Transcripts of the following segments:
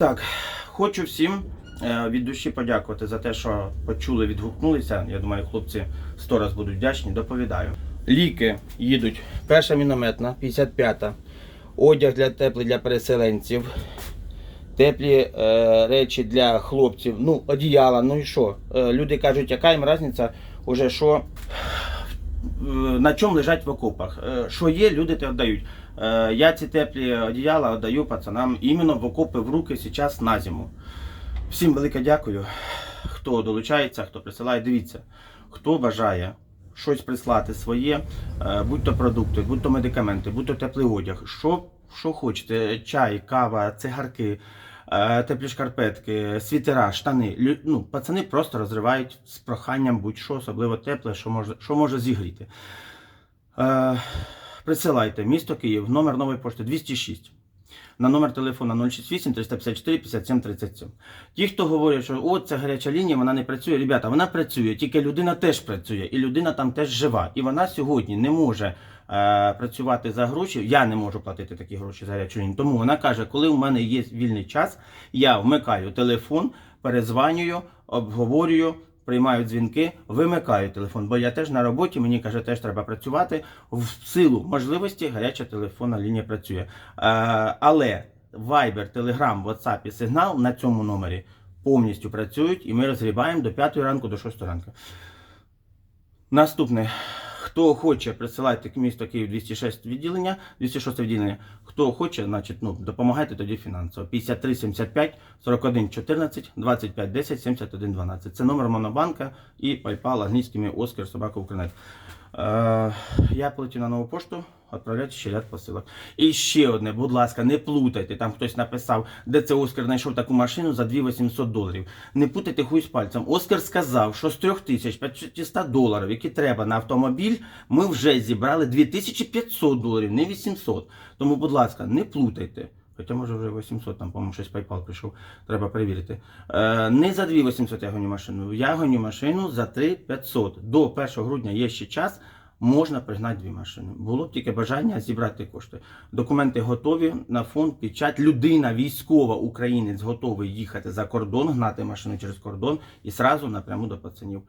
Так, хочу всім е, від душі подякувати за те, що почули, відгукнулися. Я думаю, хлопці сто раз будуть вдячні. Доповідаю. Ліки їдуть. Перша мінометна, 55-та. Одяг для теплий для переселенців. Теплі е, речі для хлопців. Ну, одіяла, ну і що? Е, люди кажуть, яка їм різниця, уже що на чому лежать в окопах. Е, Що є, люди те віддають. Е, Я ці теплі одіяла віддаю пацанам іменно в окопи в руки зараз на зиму. Всім велике дякую, хто долучається, хто присилає. Дивіться, хто бажає щось прислати своє, е, будь то продукти, будь то медикаменти, будь то теплий одяг. Що, що хочете, чай, кава, цигарки. Е, Теплі шкарпетки, світера, штани. Ну, пацани просто розривають з проханням будь-що, особливо тепле, що може, що може зігріти. Е, присилайте місто Київ, номер нової пошти 206. На номер телефона 068 354 57 37. Ті, хто говорять, що о, це гаряча лінія, вона не працює. Ребята, вона працює, тільки людина теж працює, і людина там теж жива. І вона сьогодні не може е, працювати за гроші. Я не можу платити такі гроші за гарячу лінію. Тому вона каже, коли у мене є вільний час, я вмикаю телефон, перезванюю, обговорюю. Приймаю дзвінки, вимикаю телефон, бо я теж на роботі, мені каже, теж треба працювати. В силу можливості гаряча телефонна лінія працює. Е, але Viber, Telegram, WhatsApp і сигнал на цьому номері повністю працюють, і ми розгрібаємо до 5 ранку, до 6 ранку. Наступне. Хто хоче, присилайте місто Київ 206 відділення, 206 відділення. Хто хоче, значить, ну, допомагайте тоді фінансово. 53 75 41 14 25 10 71 12. Це номер Монобанка і PayPal англійськими Оскар Собака. Е, я полетів на нову пошту, відправляйте ще ряд посилок. І ще одне, будь ласка, не плутайте. Там хтось написав, де це Оскар знайшов таку машину за 2800 доларів. Не путайте хуй з пальцем. Оскар сказав, що з 3500 доларів, які треба на автомобіль, ми вже зібрали 2500 доларів, не 800. Тому, будь ласка, не плутайте. Хоча може вже 800, там, по-моєму, щось PayPal прийшов, треба перевірити. Е, не за 2800 я гоню машину, я гоню машину за 3500. До 1 грудня є ще час, можна пригнати дві машини. Було б тільки бажання зібрати кошти. Документи готові на фонд, печать. Людина, військова, українець готовий їхати за кордон, гнати машину через кордон і сразу напряму до пацанів.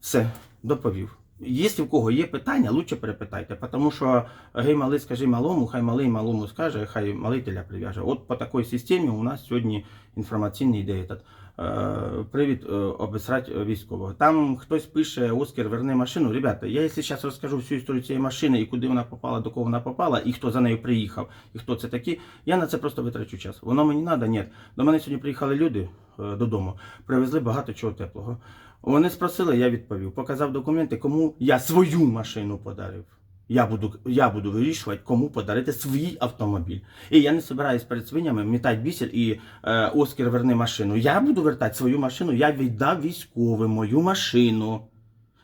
Все, доповів. Якщо в кого є питання, лучше перепитайте, тому що гей малий скажи малому, хай малий малому скаже, хай малий теля прив'яже. От по такій системі у нас сьогодні інформаційний этот, е, привід е, обісрать військового. Там хтось пише, Оскар, верни машину. Ребята, я якщо зараз розкажу всю історію цієї машини і куди вона попала, до кого вона попала, і хто за нею приїхав, і хто це такі, я на це просто витрачу час. Воно мені треба? Ні. До мене сьогодні приїхали люди е, додому, привезли багато чого теплого. Вони спросили, я відповів. Показав документи, кому я свою машину подарив. Я буду, я буду вирішувати, кому подарити свій автомобіль. І я не збираюсь перед свинями мітати бісер і е, Оскар верни машину. Я буду вертати свою машину, я віддав військовим мою машину.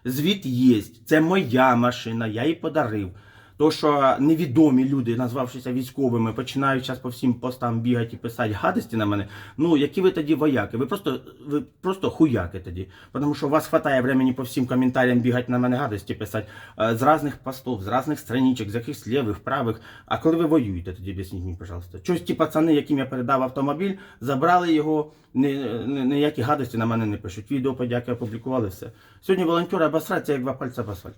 Звіт є. Це моя машина, я її подарив. То, що невідомі люди, назвавшися військовими, починають зараз по всім постам бігати і писати гадості на мене. Ну, які ви тоді вояки? Ви просто, ви просто хуяки тоді. Тому що у вас хватає времени по всім коментарям бігати на мене гадості писати е, з різних постів, з різних страничок, з якихось лівих, правих. А коли ви воюєте, тоді об'ясніть мені, пожалуйста. Чогось ті пацани, яким я передав автомобіль, забрали його, ні- ні- ніякі гадості на мене не пишуть. Відео подяки опублікували все. Сьогодні волонтери обосраться, як два пальця в асфальт.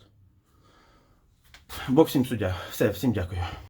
Бог всім суддя. Все, всім дякую.